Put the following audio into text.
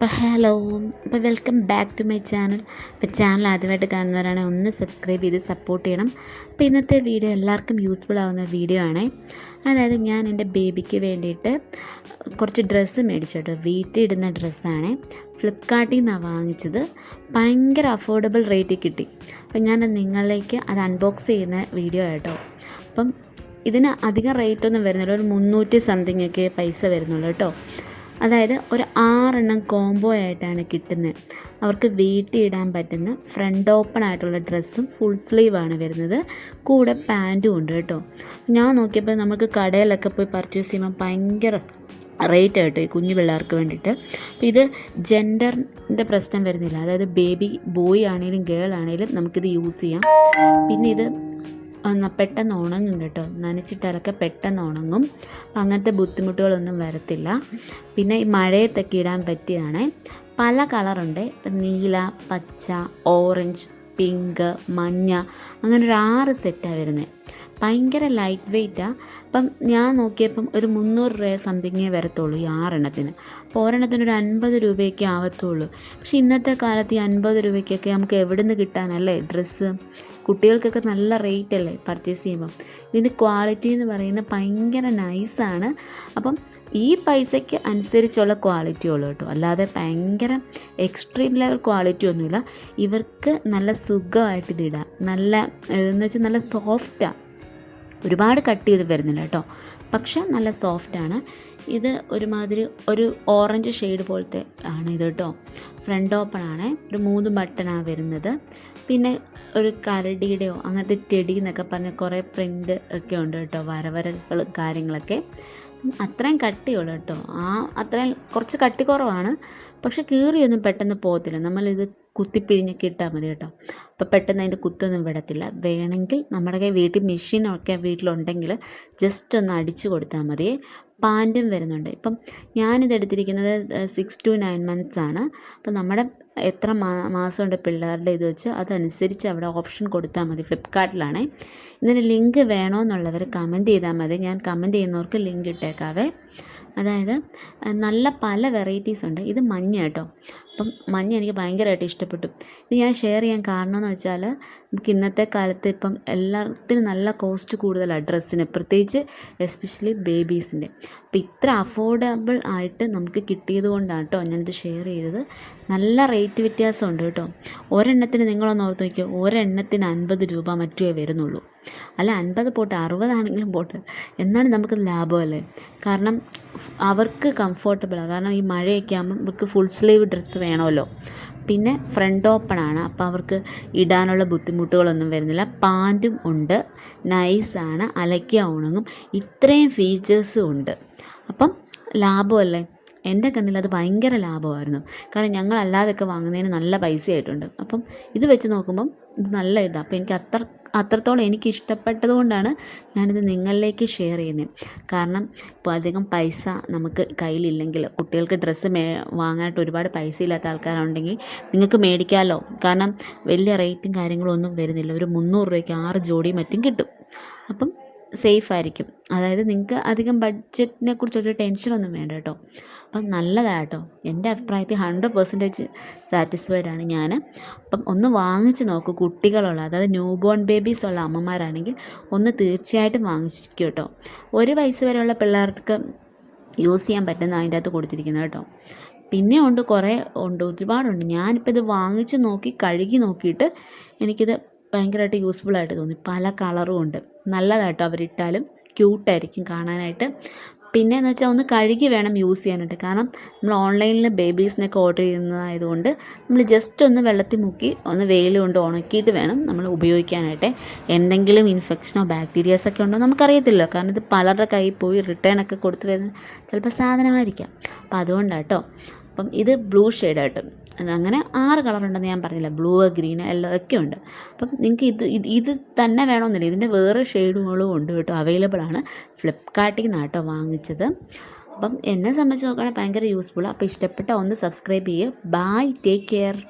അപ്പോൾ ഹലോ അപ്പോൾ welcome back to my channel അപ്പോൾ ചാനൽ ആദ്യമായിട്ട് കാണുന്നവരാണെങ്കിൽ ഒന്ന് സബ്സ്ക്രൈബ് ചെയ്ത് സപ്പോർട്ട് ചെയ്യണം. അപ്പോൾ ഇന്നത്തെ വീഡിയോ എല്ലാവർക്കും യൂസ്ഫുൾ ആവുന്ന വീഡിയോ ആണ്. അതായത് ഞാൻ എന്റെ ബേബിക്ക് വേണ്ടിയിട്ട് കുറച്ച് ഡ്രസ്സ് മേടിച്ചു കേട്ടോ വീട്ടിൽ ഇടുന്ന ഡ്രസ്സാണ് ഫ്ലിപ്കാർട്ടിൽ നിന്നാണ് വാങ്ങിച്ചത്. ഭയങ്കര അഫോർഡബിൾ റേറ്റിൽ കിട്ടി. അപ്പോൾ ഞാൻ നിങ്ങളിലേക്ക് അത് അൺബോക്സ് ചെയ്യുന്ന വീഡിയോ ആട്ടോ. അപ്പം ഇതിന് അധികം റേറ്റൊന്നും വരുന്നില്ല. ഒരു മുന്നൂറ്റി സംതിങ് ഒക്കെ പൈസ വരുന്നുള്ളൂ കേട്ടോ. അതായത് ഒരു ആറെണ്ണം കോംബോ ആയിട്ടാണ് കിട്ടുന്നത്. അവർക്ക് വീട്ടിൽ ഇടാൻ പറ്റുന്ന ഫ്രണ്ട് ഓപ്പൺ ആയിട്ടുള്ള ഡ്രസ്സും ഫുൾ സ്ലീവാണ് വരുന്നത്. കൂടെ പാന്റും ഉണ്ട് കേട്ടോ. ഞാൻ നോക്കിയപ്പോൾ നമുക്ക് കടയിലൊക്കെ പോയി പർച്ചേസ് ചെയ്യുമ്പോൾ ഭയങ്കര റേറ്റ് ആയിട്ടോ ഈ കുഞ്ഞു പിള്ളേർക്ക് വേണ്ടിയിട്ട്. അപ്പോൾ ഇത് ജെൻഡറിന്റെ പ്രശ്നം വരുന്നില്ല. അതായത് ബേബി ബോയ് ആണെങ്കിലും ഗേൾ ആണെങ്കിലും നമുക്കിത് യൂസ് ചെയ്യാം. പിന്നെ ഇത് ഒന്ന് പെട്ടെന്ന് ഉണങ്ങും കേട്ടോ. നനച്ചിട്ടാലൊക്കെ പെട്ടെന്ന് ഉണങ്ങും. അപ്പം അങ്ങനത്തെ ബുദ്ധിമുട്ടുകളൊന്നും വരത്തില്ല. പിന്നെ ഈ മഴയത്തൊക്കെ ഇടാൻ പറ്റിയതാണ് പല കളറുണ്ട്. ഇപ്പം നീല പച്ച ഓറഞ്ച് പിങ്ക് മഞ്ഞ അങ്ങനെ ഒരു ആറ് സെറ്റാണ് വരുന്നത് ഭയങ്കര ലൈറ്റ് വെയ്റ്റാണ് അപ്പം ഞാൻ നോക്കിയപ്പം ഒരു മുന്നൂറ് രൂപ സംതിങ്ങേ വരത്തുള്ളൂ ഈ ആറെണ്ണത്തിന്. അപ്പോൾ ഒരെണ്ണത്തിന് ഒരു അൻപത് രൂപയൊക്കെ ആവത്തുള്ളൂ. പക്ഷെ ഇന്നത്തെ കാലത്ത് ഈ അൻപത് രൂപയ്ക്കൊക്കെ നമുക്ക് എവിടെ നിന്ന് കിട്ടാനല്ലേ ഡ്രസ്സ് കുട്ടികൾക്കൊക്കെ നല്ല റേറ്റ് അല്ലേ പർച്ചേസ് ചെയ്യുമ്പം. ഇതിന്റെ ക്വാളിറ്റി എന്ന് പറയുന്നത് ഭയങ്കര നൈസാണ് അപ്പം ഈ പൈസയ്ക്ക് അനുസരിച്ചുള്ള ക്വാളിറ്റി ഉള്ളൂ കേട്ടോ. അല്ലാതെ ഭയങ്കര എക്സ്ട്രീം ലെവൽ ക്വാളിറ്റി ഒന്നുമില്ല. ഇവർക്ക് നല്ല സുഖമായിട്ട് ഇതിടാം നല്ല എന്ന് വെച്ചാൽ നല്ല സോഫ്റ്റാണ് ഒരുപാട് കട്ട് ചെയ്ത് വരുന്നില്ല കേട്ടോ. പക്ഷെ നല്ല സോഫ്റ്റാണ് ഇത് ഒരുമാതിരി ഒരു ഓറഞ്ച് ഷെയ്ഡ് പോലത്തെ ആണ് ഇത് കേട്ടോ. ഫ്രണ്ട് ഓപ്പൺ ആണ്. ഒരു മൂന്ന് ബട്ടണാണ് വരുന്നത്. പിന്നെ ഒരു കരടിയുടെയോ അങ്ങനത്തെ ടെടി എന്നൊക്കെ പറഞ്ഞ കുറേ പ്രിന്റ് ഒക്കെ ഉണ്ട് കേട്ടോ. വരവരകൾ കാര്യങ്ങളൊക്കെ. അത്രയും കട്ടിയുള്ളൂ കേട്ടോ. ആ അത്രയും കുറച്ച് കട്ടി കുറവാണ്. പക്ഷെ കീറിയൊന്നും പെട്ടെന്ന് പോകത്തില്ല. നമ്മളിത് കുത്തിപ്പിഴിഞ്ഞൊക്കെ ഇട്ടാൽ മതി കേട്ടോ. അപ്പോൾ പെട്ടെന്ന് അതിന്റെ കുത്തൊന്നും വിടത്തില്ല. വേണമെങ്കിൽ നമ്മുടെ കൈ വീട്ടിൽ മെഷീനൊക്കെ വീട്ടിലുണ്ടെങ്കിൽ ജസ്റ്റ് ഒന്ന് അടിച്ചു കൊടുത്താൽ മതി. പാന്റും വരുന്നുണ്ട്. ഇപ്പം ഞാനിത് എടുത്തിരിക്കുന്നത് സിക്സ് ടു നയൻ മന്ത്സ് ആണ്. അപ്പം നമ്മുടെ എത്ര മാസമുണ്ട് പിള്ളേരുടെ ഇത് വെച്ച് അതനുസരിച്ച് അവിടെ ഓപ്ഷൻ കൊടുത്താൽ മതി. ഫ്ലിപ്കാർട്ടിലാണേ. ഇതിന് ലിങ്ക് വേണമെന്നുള്ളവർ കമന്റ് ചെയ്താൽ മതി. ഞാൻ കമന്റ് ചെയ്യുന്നവർക്ക് ലിങ്ക് ഇട്ടേക്കാവേ. അതായത് നല്ല പല വെറൈറ്റീസ് ഉണ്ട്. ഇത് മഞ്ഞ കേട്ടോ. അപ്പം മഞ്ഞ എനിക്ക് ഭയങ്കരമായിട്ട് ഇഷ്ടപ്പെട്ടു. ഇത് ഞാൻ ഷെയർ ചെയ്യാൻ കാരണം എന്ന് വെച്ചാൽ നമുക്ക് ഇന്നത്തെ കാലത്ത് ഇപ്പം എല്ലാത്തിനും നല്ല കോസ്റ്റ് കൂടുതലാണ് ഡ്രസ്സിന്. പ്രത്യേകിച്ച് എസ്പെഷ്യലി ബേബീസിന്റെ. അപ്പം ഇത്ര അഫോർഡബിൾ ആയിട്ട് നമുക്ക് കിട്ടിയത് കൊണ്ടാണ് കേട്ടോ ഞാനിത് ഷെയർ ചെയ്തത്. നല്ല റേറ്റ് വ്യത്യാസമുണ്ട് കേട്ടോ. ഒരെണ്ണത്തിന് നിങ്ങളൊന്ന് ഓർത്ത് നോക്കിയോ? ഒരെണ്ണത്തിന് അൻപത് രൂപ മറ്റേ വരുന്നുള്ളൂ. അല്ല അൻപത് പോട്ടെ അറുപതാണെങ്കിലും പോട്ട്. എന്നാലും നമുക്ക് ലാഭമല്ലേ? കാരണം അവർക്ക് കംഫർട്ടബിളാണ് കാരണം ഈ മഴയൊക്കെ ആകുമ്പോൾ ഇവർക്ക് ഫുൾ സ്ലീവ് ഡ്രസ്സ് വേണമല്ലോ. പിന്നെ ഫ്രണ്ട് ഓപ്പൺ ആണ്. അപ്പോൾ അവർക്ക് ഇടാനുള്ള ബുദ്ധിമുട്ടുകളൊന്നും വരുന്നില്ല. പാന്റും ഉണ്ട്. നൈസാണ് അലക്കിയ ഉണങ്ങും. ഇത്രയും ഫീച്ചേഴ്സും ഉണ്ട്. അപ്പം ലാഭമല്ലേ? എന്റെ കണ്ണിൽ അത് ഭയങ്കര ലാഭമായിരുന്നു. കാരണം ഞങ്ങൾ അല്ലാതെയൊക്കെ വാങ്ങുന്നതിന് നല്ല പൈസ ആയിട്ടുണ്ട് അപ്പം ഇത് വെച്ച് നോക്കുമ്പം ഇത് നല്ല ഇതാണ് അപ്പോൾ എനിക്ക് അത്ര അത്രത്തോളം എനിക്ക് ഇഷ്ടപ്പെട്ടത് കൊണ്ടാണ് ഞാനിത് നിങ്ങളിലേക്ക് ഷെയർ ചെയ്യുന്നത് കാരണം ഇപ്പോൾ അധികം പൈസ നമുക്ക് കയ്യിലില്ലെങ്കിൽ കുട്ടികൾക്ക് ഡ്രസ്സ് മേ വാങ്ങാനായിട്ട് ഒരുപാട് പൈസ ഇല്ലാത്ത ആൾക്കാരുണ്ടെങ്കിൽ നിങ്ങൾക്ക് മേടിക്കാമല്ലോ കാരണം വലിയ റേറ്റും കാര്യങ്ങളും ഒന്നും വരുന്നില്ല. ഒരു മുന്നൂറ് രൂപയ്ക്ക് ആറ് ജോഡിയും മറ്റും കിട്ടും. അപ്പം സേഫ് ആയിരിക്കും അതായത് നിങ്ങൾക്ക് അധികം ബഡ്ജറ്റിനെ കുറിച്ചൊരു ടെൻഷനൊന്നും വേണ്ട കേട്ടോ. അപ്പം നല്ലതാണ് കേട്ടോ. എന്റെ അഭിപ്രായത്തിൽ ഹൺഡ്രഡ് പെർസെന്റേജ് സാറ്റിസ്ഫൈഡ് ആണ് ഞാൻ. അപ്പം ഒന്ന് വാങ്ങിച്ച് നോക്കൂ കുട്ടികളുള്ള അതായത് ന്യൂ ബോൺ ബേബീസ് ഉള്ള അമ്മമാരാണെങ്കിൽ ഒന്ന് തീർച്ചയായിട്ടും വാങ്ങിക്കും കേട്ടോ. ഒരു വയസ്സ് വരെയുള്ള പിള്ളേർക്ക് യൂസ് ചെയ്യാൻ പറ്റുന്ന അതിന്റെ അകത്ത് കൊടുത്തിരിക്കുന്നത് കേട്ടോ. പിന്നെ ഉണ്ട് കുറേ ഉണ്ട് ഒരുപാടുണ്ട്. ഞാനിപ്പോൾ ഇത് വാങ്ങിച്ച് നോക്കി കഴുകി നോക്കിയിട്ട് എനിക്കിത് ഭയങ്കരമായിട്ട് യൂസ്ഫുൾ ആയിട്ട് തോന്നി. പല കളറും ഉണ്ട്. നല്ലതായിട്ടോ അവരിട്ടാലും. ക്യൂട്ടായിരിക്കും കാണാനായിട്ട്. പിന്നെ എന്ന് വെച്ചാൽ ഒന്ന് കഴുകി വേണം യൂസ് ചെയ്യാനായിട്ട്. കാരണം നമ്മൾ ഓൺലൈനിൽ ബേബീസിനൊക്കെ ഓർഡർ ചെയ്യുന്നതായതുകൊണ്ട് നമ്മൾ ജസ്റ്റ് ഒന്ന് വെള്ളത്തിൽ മുക്കി ഒന്ന് വെയിൽ കൊണ്ട് ഉണക്കിയിട്ട് വേണം നമ്മൾ ഉപയോഗിക്കാനായിട്ട്. എന്തെങ്കിലും ഇൻഫെക്ഷനോ ബാക്ടീരിയാസൊക്കെ ഉണ്ടോ നമുക്കറിയത്തില്ല. കാരണം ഇത് പലരുടെ കയ്യിൽ പോയി റിട്ടേൺ ഒക്കെ കൊടുത്തു വരുന്ന ചിലപ്പോൾ സാധനമായിരിക്കാം. അപ്പം അതുകൊണ്ടാട്ടോ. അപ്പം ഇത് ബ്ലൂ ഷെയ്ഡായിട്ട്. അങ്ങനെ ആറ് കളറുണ്ടെന്ന് ഞാൻ പറഞ്ഞില്ല. ബ്ലൂ ഗ്രീൻ യെല്ലോ ഒക്കെ ഉണ്ട്. അപ്പം നിങ്ങൾക്ക് ഇത് ഇത് തന്നെ വേണമെന്നില്ല. ഇതിന്റെ വേറെ ഷെയ്ഡുകളും ഉണ്ട് കേട്ടോ. അവൈലബിൾ ആണ്. ഫ്ലിപ്കാർട്ടിൽ നിന്നാണ് കേട്ടോ വാങ്ങിച്ചത്. അപ്പം എന്നെ സംബന്ധിച്ച് നോക്കുകയാണെങ്കിൽ ഭയങ്കര യൂസ്ഫുൾ അപ്പോൾ ഇഷ്ടപ്പെട്ട ഒന്ന് സബ്സ്ക്രൈബ് ചെയ്യുക. Bye take care